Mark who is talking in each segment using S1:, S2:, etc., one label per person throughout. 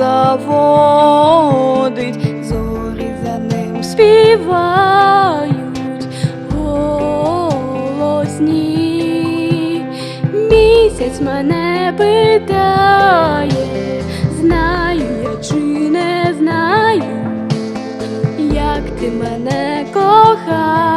S1: заводить, зорі за ним співають голосні. Місяць мене питає, знаю я чи не знаю, як ти мене кохаєш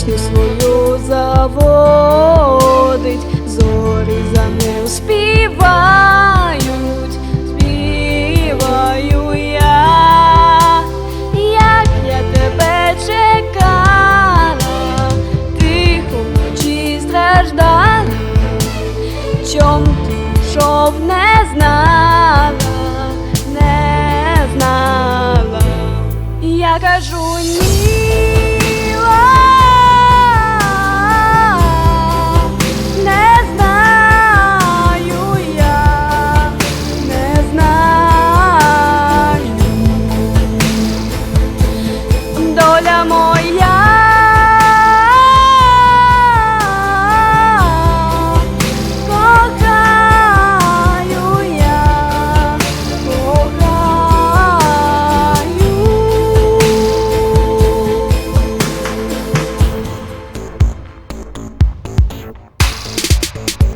S1: пісню свою заводить, зорі за ним співають, співаю я, як я тебе чекала, тихо вночі страждала, чом ти йшов, не знала, не знала. Я кажу ніла,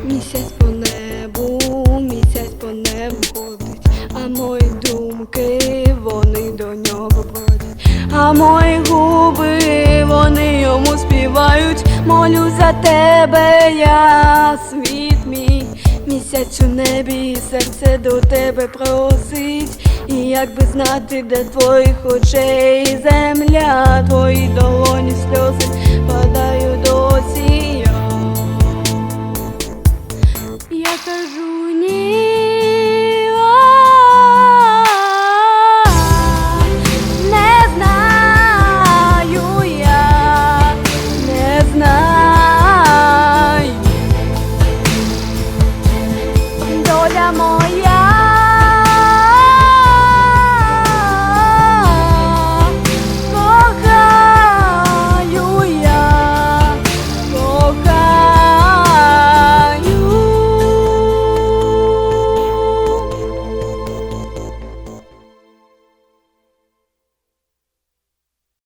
S1: Місяць по небу, місяць по небу ходить, а мої думки вони до нього водять, а мої губи вони йому співають, молю за тебе, я світ мій, місяць у небі, серце до тебе просить, і як би знати, де твоїх очей земля, твої долоні сльози падаю досі.